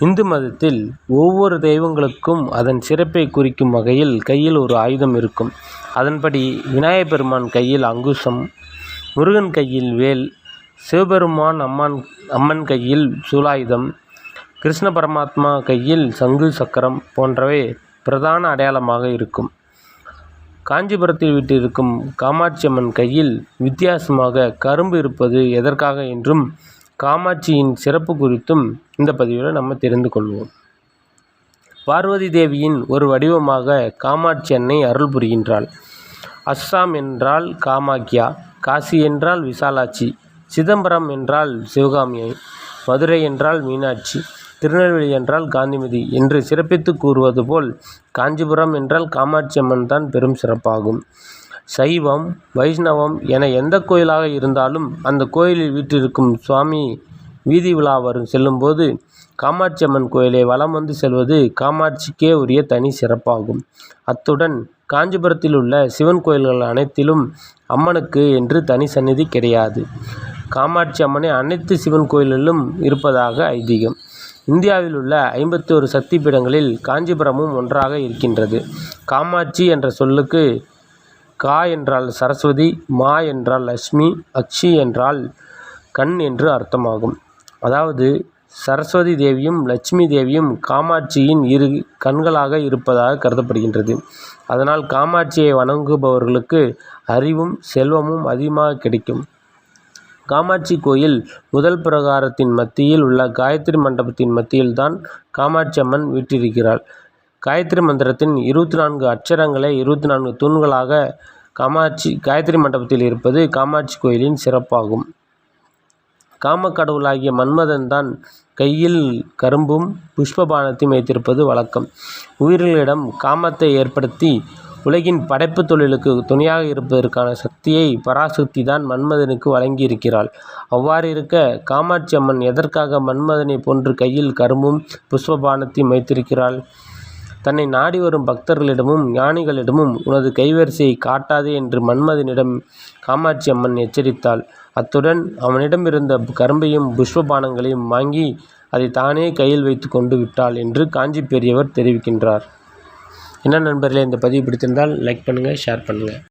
இந்து மதத்தில் ஒவ்வொரு தெய்வங்களுக்கும் அதன் சிறப்பை குறிக்கும் வகையில் கையில் ஒரு ஆயுதம் இருக்கும். அதன்படி விநாயகப் பெருமான் கையில் அங்குசம், முருகன் கையில் வேல், சிவபெருமான் அம்மான் அம்மன் கையில் சூலாயுதம், கிருஷ்ண பரமாத்மா கையில் சங்கு சக்கரம் போன்றவை பிரதான அடையாளமாக இருக்கும். காஞ்சிபுரத்தில் விட்டிருக்கும் காமாட்சி அம்மன் கையில் வித்தியாசமாக கரும்பு இருப்பது எதற்காக என்றும் காமாட்சியின் சிறப்பு குறித்தும் இந்த பதிவில் நம்ம தெரிந்து கொள்வோம். பார்வதி தேவியின் ஒரு வடிவமாக காமாட்சி அன்னை அருள் புரிகின்றாள். அஸ்ஸாம் என்றால் காமாக்கியா காசி என்றால் விசாலாட்சி, சிதம்பரம் என்றால் சிவகாமியை மதுரை என்றால் மீனாட்சி, திருநெல்வேலி என்றால் காந்திமதி என்று சிறப்பித்து கூறுவது போல் காஞ்சிபுரம் என்றால் காமாட்சி அம்மன் தான் பெரும் சிறப்பாகும். சைவம், வைஷ்ணவம் என எந்த கோயிலாக இருந்தாலும் அந்த கோயிலில் வீற்றிருக்கும் சுவாமி வீதி உலா செல்லும்போது காமாட்சியம்மன் கோயிலை வலம் வந்து செல்வது காமாட்சிக்கே உரிய தனி சிறப்பாகும். அத்துடன் காஞ்சிபுரத்தில் உள்ள சிவன் கோயில்கள் அனைத்திலும் அம்மனுக்கு என்று தனி சந்நிதி கிடையாது. காமாட்சி அம்மனே அனைத்து சிவன் கோயில்களிலும் இருப்பதாக ஐதீகம். இந்தியாவில் உள்ள ஐம்பத்தி ஒரு சக்தி பீடங்களில் காஞ்சிபுரமும் ஒன்றாக இருக்கின்றது. காமாட்சி என்ற சொல்லுக்கு கா என்றால் சரஸ்வதி, மா என்றால் லக்ஷ்மி அக்ஷி என்றால் கண் என்று அர்த்தமாகும். அதாவது சரஸ்வதி தேவியும் லட்சுமி தேவியும் காமாட்சியின் இரு கண்களாக இருப்பதாக கருதப்படுகின்றது. அதனால் காமாட்சியை வணங்குபவர்களுக்கு அறிவும், செல்வமும் அதிகமாக கிடைக்கும். காமாட்சி கோயில் முதல் பிரகாரத்தின் மத்தியில் உள்ள காயத்ரி மண்டபத்தின் மத்தியில் தான் காமாட்சி அம்மன் வீற்றிருக்கிறாள். காயத்ரி மந்திரத்தின் இருபத்தி நான்கு அச்சரங்களை இருபத்தி நான்கு தூண்களாக காமாட்சி காயத்ரி மண்டபத்தில் இருப்பது காமாட்சி கோயிலின் சிறப்பாகும். காமக் கடவுளாகிய மன்மதன் தான் கையில் கரும்பும், புஷ்பபானத்தையும் வைத்திருப்பது வழக்கம். உயிர்களிடம் காமத்தை ஏற்படுத்தி உலகின் படைப்பு தொழிலுக்கு துணையாக இருப்பதற்கான சக்தியை பராசக்தி தான் மன்மதனுக்கு வழங்கியிருக்கிறாள். அவ்வாறிருக்க காமாட்சி அம்மன் எதற்காக மன்மதனைப் போன்று கையில் கரும்பும், புஷ்பபானத்தையும் வைத்திருக்கிறாள்? தன்னை நாடி வரும் பக்தர்களிடமும், ஞானிகளிடமும் உனது கைவரிசையை காட்டாதே என்று மன்மதனிடம் காமாட்சி அம்மன் எச்சரித்தாள். அத்துடன் அவனிடம் இருந்த கரும்பையும், புஷ்ப பானங்களையும் வாங்கி அதை தானே கையில் வைத்து கொண்டு விட்டாள் என்று காஞ்சி பெரியவர் தெரிவிக்கின்றார். என்ன நண்பர்களே இந்த பதிவு பிடித்திருந்தால் லைக் பண்ணுங்கள் ஷேர் பண்ணுங்கள்